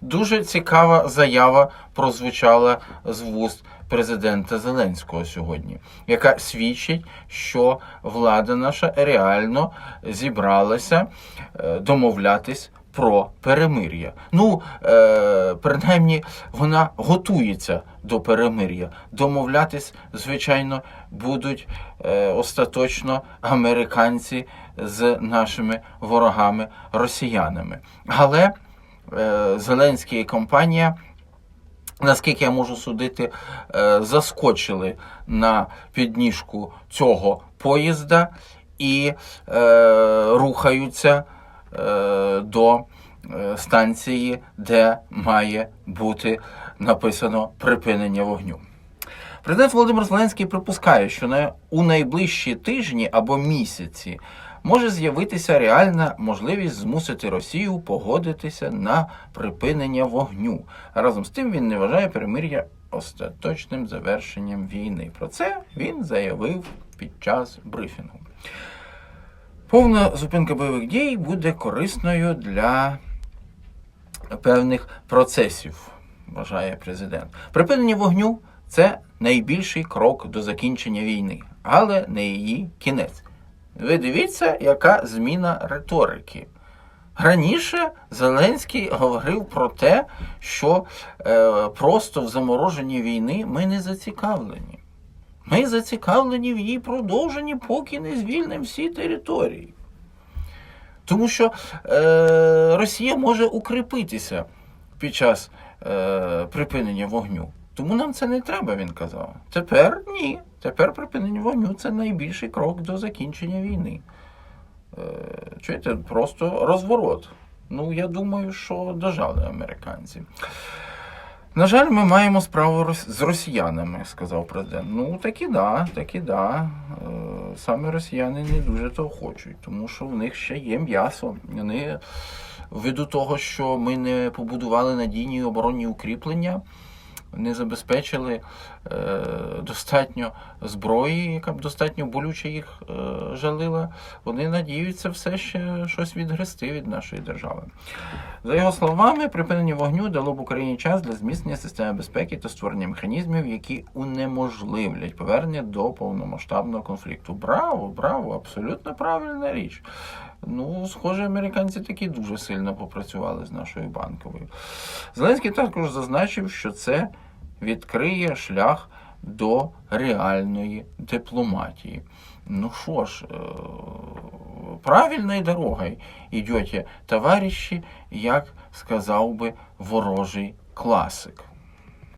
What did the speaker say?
дуже цікава заява прозвучала з вуст президента Зеленського сьогодні, яка свідчить, що влада наша реально зібралася е, домовлятись про перемир'я. Ну, е, принаймні, вона готується до перемир'я. Домовлятись, звичайно, будуть е, остаточно американці з нашими ворогами росіянами. Але Зеленський і компанія. Наскільки я можу судити, е, заскочили на підніжку цього поїзда і е, рухаються е, до е, станції, де має бути написано припинення вогню. Президент Володимир Зеленський припускає, що у найближчі тижні або місяці може з'явитися реальна можливість змусити Росію погодитися на припинення вогню. Разом з тим він не вважає перемир'я остаточним завершенням війни. Про це він заявив під час брифінгу. Повна зупинка бойових дій буде корисною для певних процесів, вважає президент. Припинення вогню це найбільший крок до закінчення війни, але не її кінець. Ви дивіться, яка зміна риторики. Раніше Зеленський говорив про те, що е, просто в замороженні війни ми не зацікавлені. Ми зацікавлені в її продовженні, поки не звільнимо всі території. Тому що е, Росія може укріпитися під час е, припинення вогню. Тому нам це не треба, він казав. Тепер ні. Тепер припинення вогню це найбільший крок до закінчення війни. Е, чуєте, просто розворот. Ну, я думаю, що дожали американці. На жаль, ми маємо справу з росіянами, сказав президент. Ну, так і да, так і да. Е, Саме росіяни не дуже того хочуть, тому що в них ще є м'ясо. Вони, ввиду того, що ми не побудували надійні оборонні укріплення, не забезпечили е, достатньо зброї, яка б достатньо болюче їх е, жалила, вони надіються все ще щось відгрести від нашої держави. За його словами, припинення вогню дало б Україні час для зміцнення системи безпеки та створення механізмів, які унеможливлять повернення до повномасштабного конфлікту. Браво, браво, абсолютно правильна річ. Ну, схоже, американці таки дуже сильно попрацювали з нашою банковою. Зеленський також зазначив, що це відкриє шлях до реальної дипломатії. Ну що ж, е, правильною дорогою йдете, товариші, як сказав би ворожий класик.